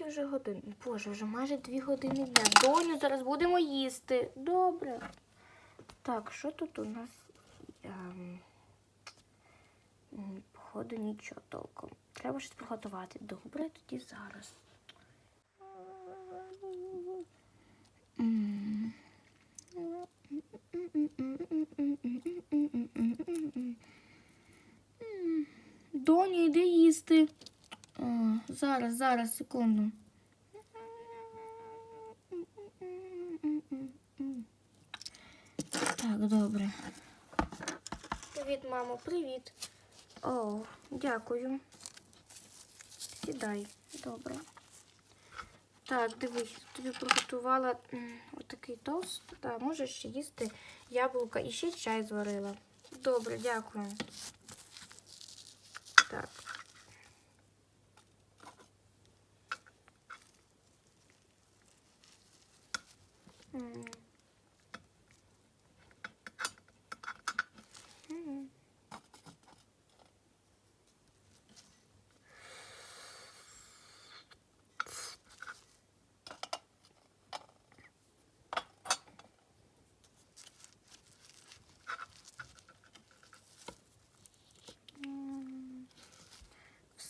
скільки вже годин? Боже, вже майже дві години дня. Доню, зараз будемо їсти. Добре. Так, що тут у нас? Ем... Походу, нічого толком. Треба щось приготувати. Добре, тоді зараз. Доню, йди їсти. Зараз, зараз, секунду. Так, добре. Привіт, мамо, привіт. О, дякую. Сідай, добре. Так, дивись, тобі приготувала отакий тост. Так, можеш ще їсти яблука і ще чай зварила. Добре, дякую. Так.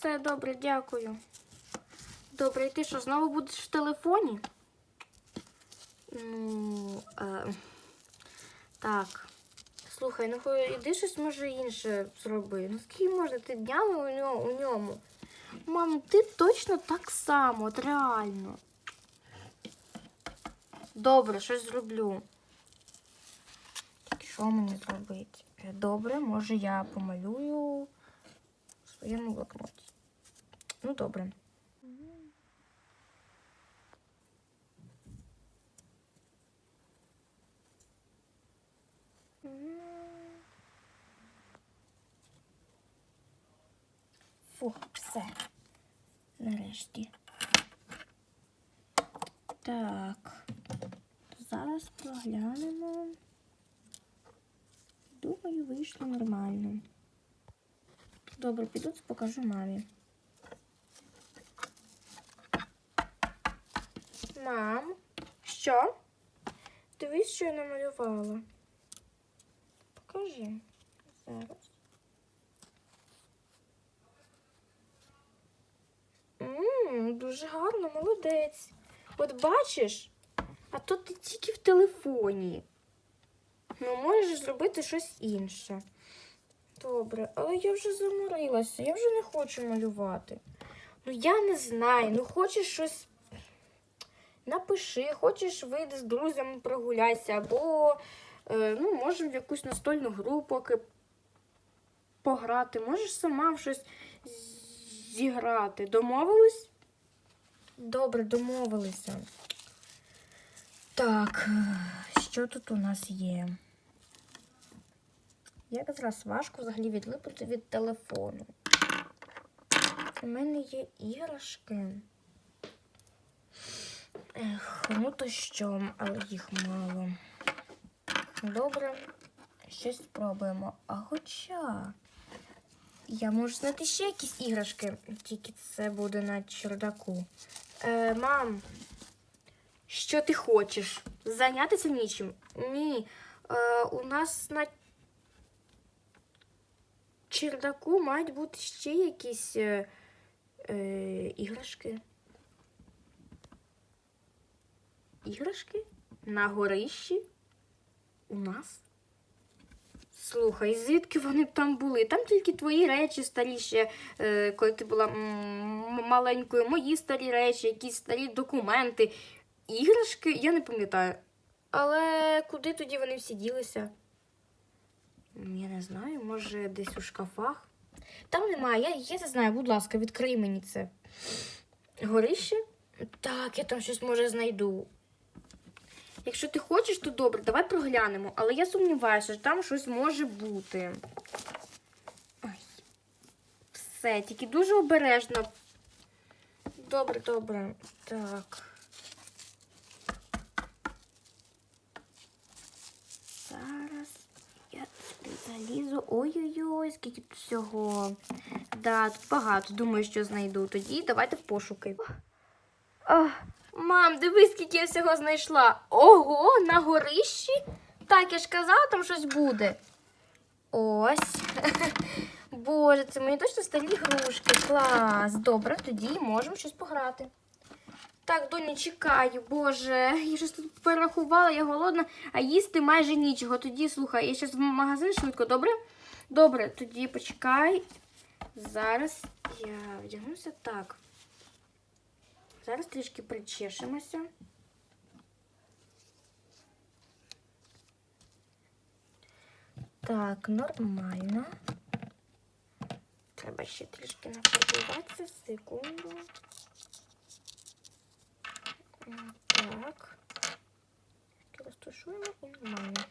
Все добре, дякую. Добре, і ти що, знову будеш в телефоні? Ну, е, так. Слухай, ну хай іди щось може інше зроби. Ну скільки можна ти днями у ньому? У ньому? Мам, ти точно так само, от реально. Добре, щось зроблю. Що мені зробити? Е, Добре, може я помалюю в своєму блокноті. Ну, добре. Фух, все. Нарешті. Так. Зараз проглянемо. Думаю, вийшло нормально. Добре, піду покажу мамі. Мам, що? Дивись, що я намалювала. Покажи зараз. Ммм, дуже гарно, молодець. От бачиш, а то ти тільки в телефоні. Ну, можеш зробити щось інше. Добре, але я вже заморилася, я вже не хочу малювати. Ну, я не знаю, ну хочеш щось. Напиши, хочеш вийди з друзями прогуляйся, або е, ну, може в якусь настольну гру поки пограти, можеш сама в щось зіграти. Домовились? Добре, домовилися. Так, е, що тут у нас є? Як зараз важко взагалі відлипати від телефону. У мене є іграшки. Ех, ну то що, але їх мало. Добре, щось спробуємо. А хоча я можу знайти ще якісь іграшки, тільки це буде на чердаку. Е, мам, що ти хочеш? Зайнятися нічим? Ні. Е, у нас на чердаку мають бути ще якісь е, е, іграшки. Іграшки? На горищі? У нас? Слухай, звідки вони б там були? Там тільки твої речі старі ще, е, коли ти була маленькою, мої старі речі, якісь старі документи. Іграшки, я не пам'ятаю. Але куди тоді вони всі ділися? Я не знаю, може десь у шкафах. Там немає, я, я не знаю, будь ласка, відкрий мені це. Горище? Так, я там щось може знайду. Якщо ти хочеш, то добре, давай проглянемо. Але я сумніваюся, що там щось може бути. Ой. Все, тільки дуже обережно. Добре, добре. Так. Зараз я сюди залізу. Ой-ой-ой, скільки тут всього. Да, тут багато. Думаю, що знайду. Тоді давайте в пошуки. Ах, мам, дивись, скільки я всього знайшла. Ого, на горищі? Так, я ж казала, там щось буде. Ось. Боже, це мої точно старі грушки. Клас. Добре, тоді можемо щось пограти. Так, доню, чекаю, боже, я щось тут перерахувала, я голодна, а їсти майже нічого. Тоді слухай, я зараз в магазин швидко, добре? Добре, тоді почекай. Зараз я вдягнуся так. Зараз трішки причешемося. Так, нормально. Треба ще трішки наподіватися. Секунду. Так. Трішки Розташуємо і нормально.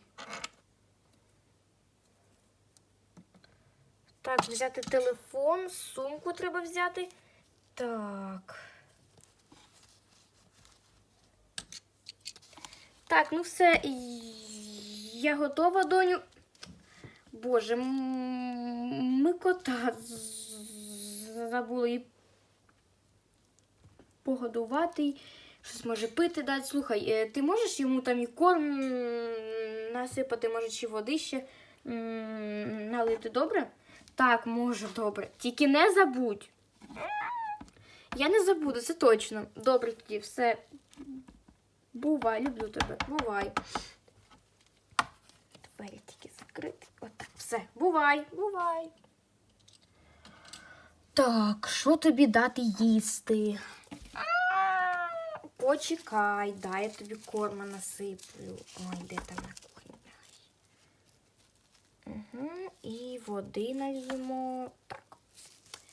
Так, взяти телефон, сумку треба взяти. Так. Так, ну все, я готова, доню. Боже, ми кота забули погодувати, щось може пити дати. Слухай, е, ти можеш йому там і корм насипати, може, чи води ще налити, добре? Так, можу, добре. Тільки не забудь. Я не забуду, це точно. Добре тоді, все. Бувай, люблю тебе. Бувай. Двері тільки закрити. Отак, все. Бувай, бувай. Так, що тобі дати їсти? Почекай, дай я тобі корма насиплю. Ой, де там кухні? Угу. І води нальємо. Так.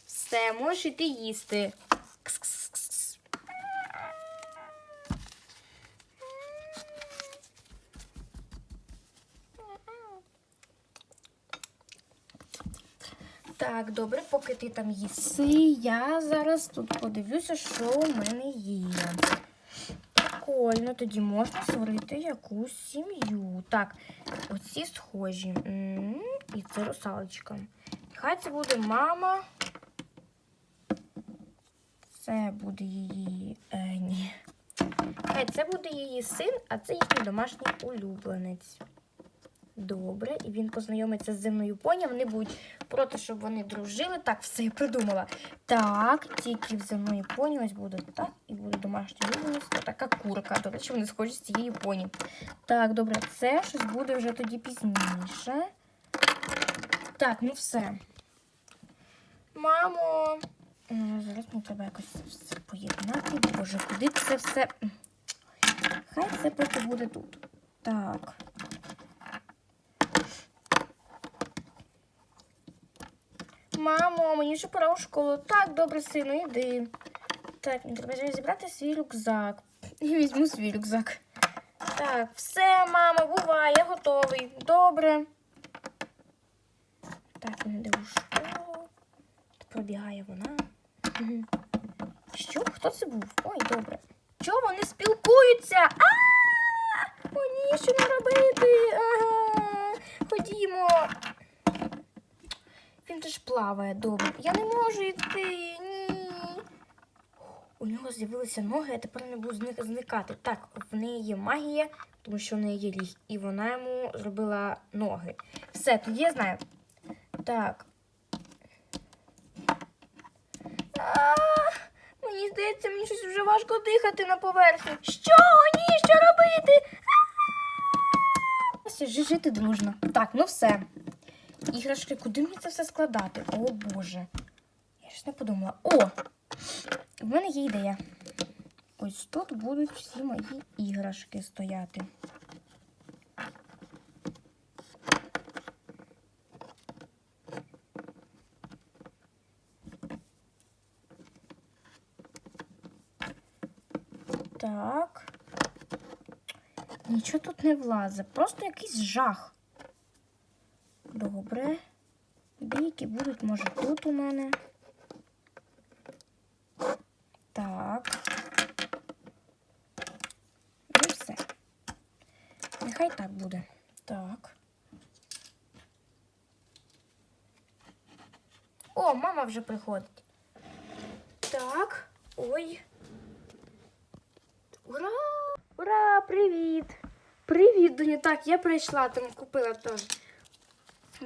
Все, можеш іти їсти. Кс-кс-кс-кс. Так, добре, поки ти там їси, я зараз тут подивлюся, що у мене є. Прикольно, тоді можна створити якусь сім'ю. Так, оці схожі. І це русалочка. Хай це буде мама. Це буде її. Е, ні. Хай це буде її син, а це їхній домашній улюбленець. Добре, і він познайомиться з земною поні. Вони будуть проти, щоб вони дружили. Так, все я придумала. Так, тільки в земної поні ось буде так, і буде домашній улюбленець. Така курка. До речі, вони схожі з цієї поні. Так, добре, це щось буде вже тоді пізніше. Так, ну все. Мамо. Е, Зараз мені треба якось це все поєднати. Боже, куди це все? Хай це поки буде тут. Так. Мамо, мені вже пора у школу. Так, добре, сину, йди. Так, мені треба зібрати свій рюкзак. І візьму свій рюкзак. Так, все, мама, бувай, я готовий. Добре. Так, він йде у школу. Пробігає вона. Що? Хто це був? Ой, добре. Чого вони спілкуються? А! О, ні, що не робити? Ага. Ходімо. Він же ж плаває добре. Я не можу йти. Ні. У нього з'явилися ноги, а тепер не буду зникати. Так, в неї є магія, тому що в неї є ріг, і вона йому зробила ноги. Все, тоді я знаю. Так. Мені здається, мені щось вже важко дихати на поверхні. Що? Ні, що робити? Жити дружно. Так, ну все. Іграшки, куди мені це все складати? О Боже. Я ж не подумала. О! В мене є ідея. Ось тут будуть всі мої іграшки стояти. Так. Нічого тут не влазить. Просто якийсь жах. Добре. Деякі будуть, може, тут у мене. Так. Ну все. Нехай так буде. Так. О, мама вже приходить. Так. Ой. Ура, привіт! Привіт, Доню. Так, я прийшла, там купила теж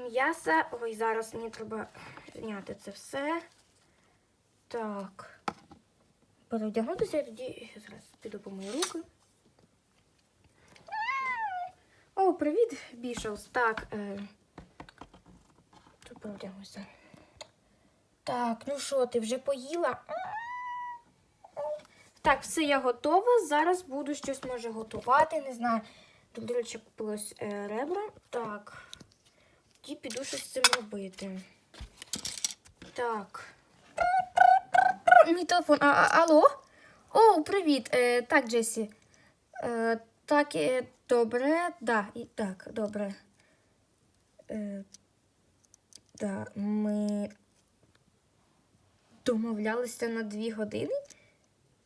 м'яса. Ой, зараз мені треба зняти це все. Так. Переодягнутися, я тоді зараз піду по мої руки. О, привіт, Бішелс. Так. Е... Тут переодягнуся. Так, ну що, ти вже поїла? Так, все, я готова. Зараз буду щось може готувати. Не знаю. Тут, до речі, купилось е, ребра. Так. Тоді піду щось з цим робити. Так. Мій телефон. А, а, алло? О, привіт. Е, так, Джесі. Е, так, е, добре. Да, і так, добре. Е, да, ми домовлялися на дві години.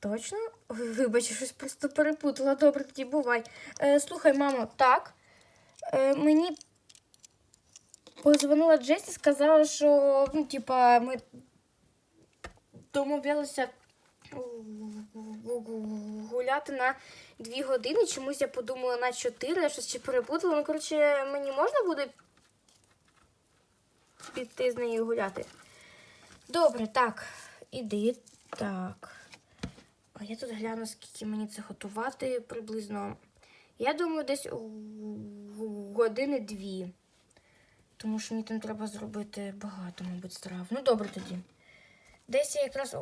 Точно? Ой, Вибач, щось просто перепутала. Добре, тоді бувай. Е, слухай, мамо, так. Е, мені позвонила Джесі, сказала, що ну, типа, ми домовлялися гуляти на дві години. Чомусь я подумала на чотири, я щось ще перепутала. Ну, коротше, мені можна буде піти з нею гуляти? Добре, так, іди. Так. А я тут гляну, скільки мені це готувати приблизно. Я думаю, десь години дві. Тому що мені там треба зробити багато, мабуть, страв. Ну, добре тоді. Десь я якраз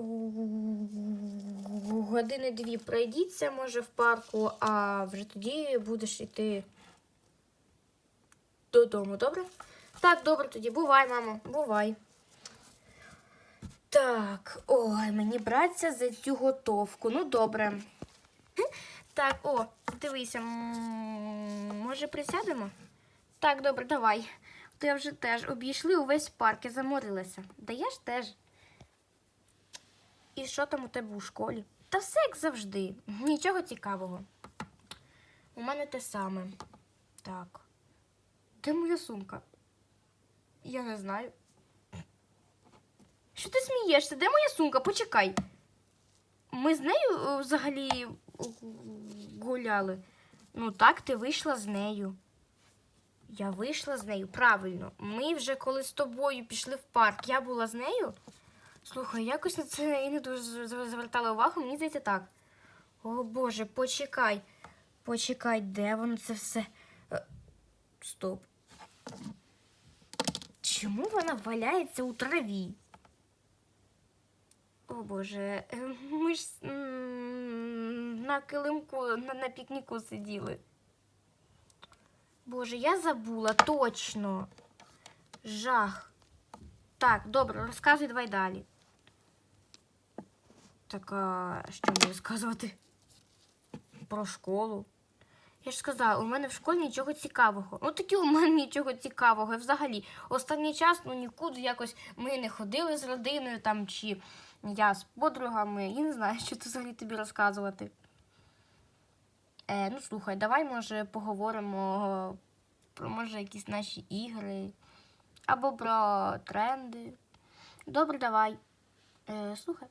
години дві пройдіться, може, в парку, а вже тоді будеш йти додому, добре? Так, добре тоді. Бувай, мамо, бувай. Так, ой, мені братися за цю готовку. Ну, добре. Так, о, дивися, може присядемо? Так, добре, давай. То я вже теж обійшли увесь парк, я заморилася. Даєш теж? І що там у тебе у школі? Та все як завжди. Нічого цікавого. У мене те саме. Так. Де моя сумка? Я не знаю. Що ти смієшся? Де моя сумка? Почекай. Ми з нею е, взагалі гуляли. Ну так, ти вийшла з нею. Я вийшла з нею, правильно. Ми вже коли з тобою пішли в парк, я була з нею. Слухай, якось на це і не дуже звертала увагу, мені здається так. О Боже, почекай. Почекай, де воно це все? Е, Стоп. Чому вона валяється у траві? О Боже, е, ми ж на килимку на, на пікніку сиділи. Боже, я забула точно. Жах. Так, добре, розказуй давай далі. Так, а що мені розказувати? Про школу. Я ж сказала, у мене в школі нічого цікавого. Ну таки у мене нічого цікавого. І взагалі, останній час ну нікуди якось ми не ходили з родиною там чи я з подругами. Я не знаю, що тут взагалі тобі розказувати. Е, ну слухай, давай, може, поговоримо про може якісь наші ігри або про тренди. Добре, давай. Е, слухай.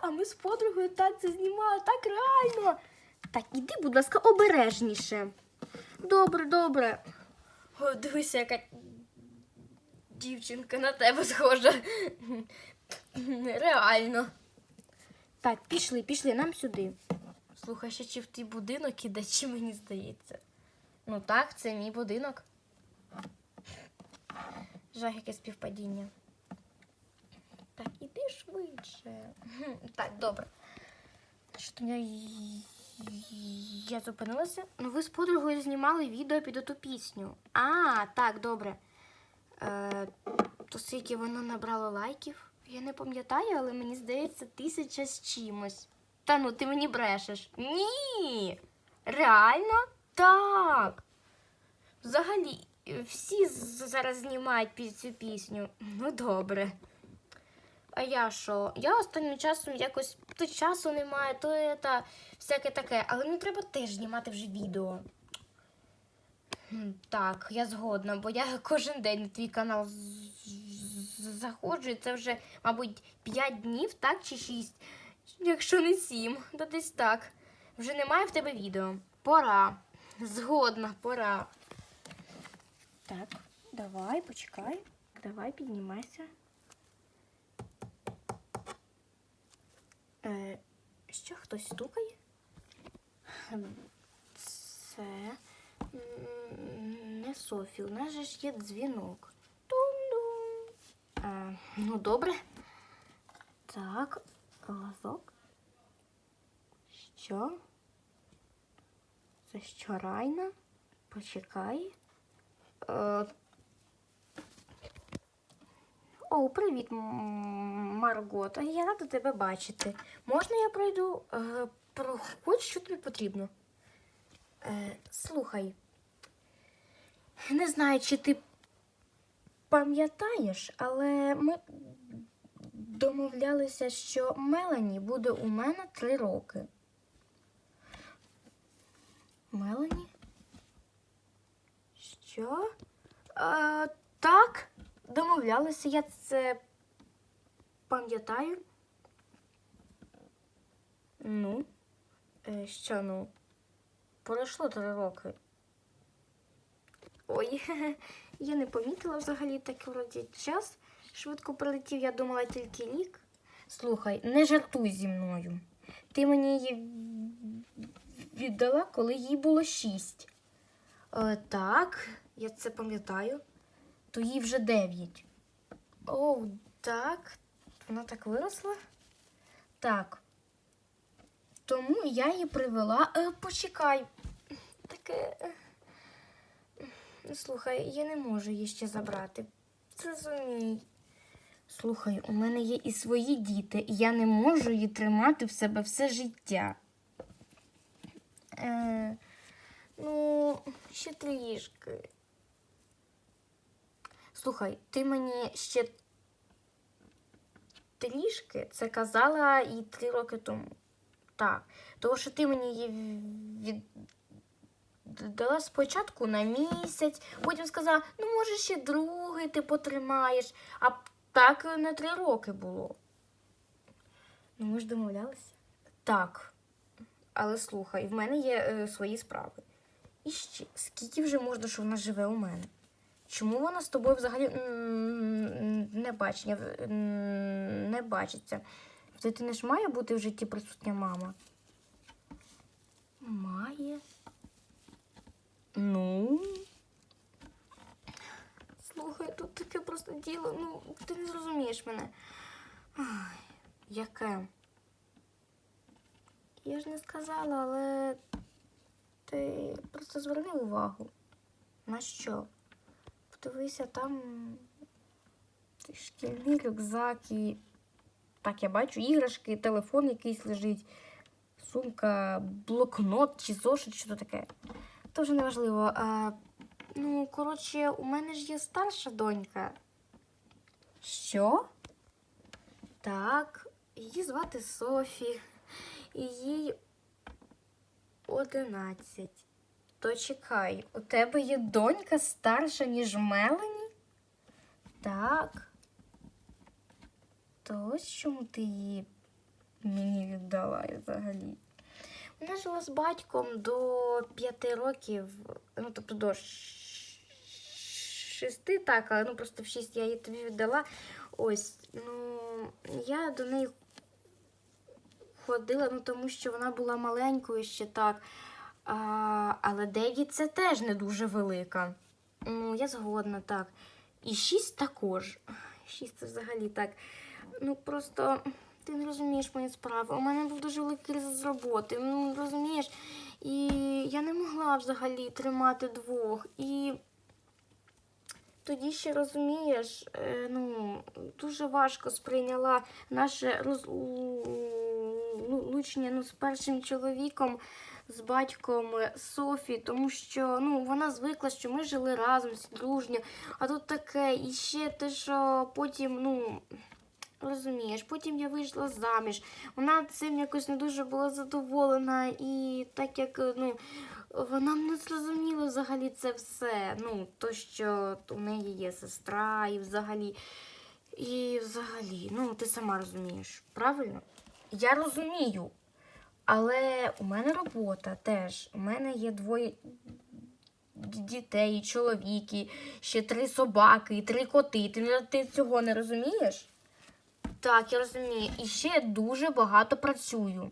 А ми з подругою танці знімали так реально. Так, іди, будь ласка, обережніше. Добре, добре. О, дивися, яка дівчинка на тебе схожа. Реально. Так, пішли, пішли, нам сюди. Слухай, ще чи в твій будинок іде, чи мені здається. Ну так, це мій будинок. Жах, яке співпадіння. Так, іди швидше. Так, добре. Що там я. Зупинилася. Ну, ви з подругою знімали відео під ту пісню. А, так, добре. Е, то скільки воно набрало лайків? Я не пам'ятаю, але мені здається, тисяча з чимось. Та ну, ти мені брешеш. Ні. Реально? Так. Взагалі, всі зараз знімають під цю пісню. Ну, добре. А я що? Я останнім часом якось то часу немає, то та всяке таке. Але мені треба теж знімати вже відео. Так, я згодна, бо я кожен день на твій канал заходжу, і це вже, мабуть, 5 днів, так, чи 6, якщо не 7, то десь так. Вже немає в тебе відео. Пора. Згодна, пора. Так, давай, почекай. Давай, піднімайся. Е, що, хтось стукає? Це не Софі. У нас же ж є дзвінок. Тум-дум. Е, ну, добре. Так, глазок. Що? Це що, Райна? Почекай. Е, О, привіт, м, Маргот. Я рада тебе бачити. Можна я пройду? Е, проходь, що тобі потрібно. Е, слухай. Не знаю, чи ти пам'ятаєш, але ми домовлялися, що Мелані буде у мене три роки. Мелані? Що? А, так, домовлялися, я це пам'ятаю. Ну, е, що ну? Пройшло три роки. Ой, я не помітила взагалі так вроді час. Швидко прилетів, я думала тільки рік. Слухай, не жартуй зі мною. Ти мені її віддала, коли їй було шість. Е, так, я це пам'ятаю. То їй вже дев'ять. О, так. Вона так виросла? Так. Тому я її привела. Е, почекай. Таке. е, Ну, Слухай, я не можу її ще забрати. Зрозумій. Слухай, у мене є і свої діти, і я не можу її тримати в себе все життя. Е, ну, ще трішки. Слухай, ти мені ще трішки це казала і три роки тому. Так. Тому що ти мені її від... спочатку на місяць, потім сказала, ну, може, ще другий ти потримаєш, а так на три роки було. Ну, ми ж домовлялися. Так. Але слухай, в мене є е, свої справи. І ще, скільки вже можна, що вона живе у мене? Чому вона з тобою взагалі не бачення, не бачиться? В дитини ж має бути в житті присутня мама? Має. Ну. Слухай, тут таке просто діло. Ну, ти не зрозумієш мене. Ай, яке? Я ж не сказала, але ти просто зверни увагу. На що? Подивися, там шкільний рюкзак і. Так, я бачу іграшки, телефон якийсь лежить, сумка, блокнот чи зошит, що то таке. То вже не важливо. А, ну, коротше, у мене ж є старша донька. Що? Так, її звати Софі, і їй 11. То чекай, у тебе є донька старша, ніж Мелані? Так. То ось чому ти її мені віддала взагалі. Вона жила з батьком до п'яти років, ну тобто до ш- шести, так, але ну просто в шість я її тобі віддала. Ось, ну, я до неї ходила, ну тому що вона була маленькою ще так. А, але 9 це теж не дуже велика. Ну, я згодна, так. І 6 також. 6 це взагалі так. Ну просто ти не розумієш мої справи. У мене був дуже великий з роботи. Ну, розумієш? І я не могла взагалі тримати двох. І тоді ще розумієш, е, ну, дуже важко сприйняла наше розлучення ну, з першим чоловіком, з батьком е, Софі, тому що ну, вона звикла, що ми жили разом, дружньо, а тут таке, і ще те, що потім, ну. Розумієш, потім я вийшла заміж. Вона цим якось не дуже була задоволена, і так як ну, вона не зрозуміла взагалі це все. Ну, то, що у неї є сестра, і взагалі. І взагалі, ну, ти сама розумієш, правильно? Я розумію. Але у мене робота теж. У мене є двоє дітей, і чоловік, і ще три собаки, три коти. Ти, ти цього не розумієш? Так, я розумію. І ще дуже багато працюю.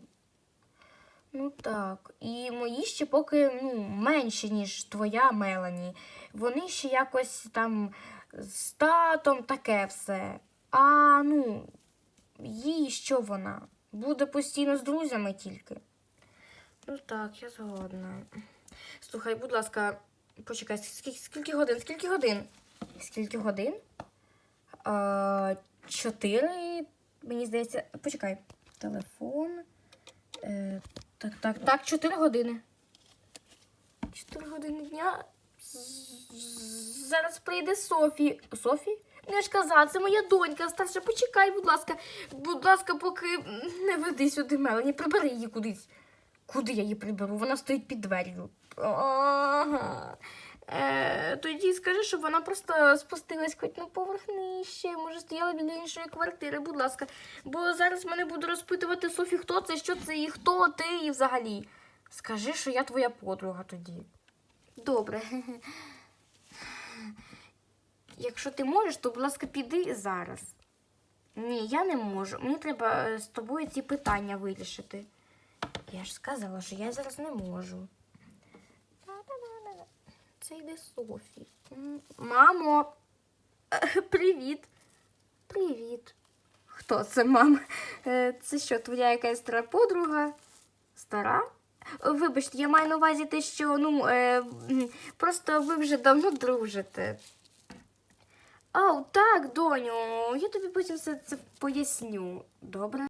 Ну так. І мої ще поки ну, менші, ніж твоя Мелані. Вони ще якось там з татом таке все. А ну, їй що вона? Буде постійно з друзями тільки. Ну так, я згодна. Слухай, будь ласка, почекай, скільки, скільки годин? Скільки годин? Скільки годин? А, чотири. Мені здається. Почекай. Телефон. Е, так, так, так, чотири години. Чотири години дня. Зараз прийде Софі. Софі? Не ж казала, це моя донька старша. Почекай, будь ласка. Будь ласка, поки не веди сюди Мелані, прибери її кудись. Куди я її приберу? Вона стоїть під двер'ю. Ага. Е, тоді скажи, щоб вона просто спустилась хоч на поверх нижче. Може, стояла біля іншої квартири, будь ласка. Бо зараз мене буде розпитувати Софі, хто це, що це і хто ти і взагалі. Скажи, що я твоя подруга тоді. Добре. Якщо ти можеш, то, будь ласка, піди зараз. Ні, я не можу. Мені треба е, з тобою ці питання вирішити. Я ж сказала, що я зараз не можу. Це йде Софі. Мамо, е, привіт. Привіт. Хто це, мам? Е, Це що, твоя якась стара подруга? Стара? Вибачте, я маю на увазі те, що ну, е, просто ви вже давно дружите. Ау, так, доню, я тобі потім все це поясню. Добре?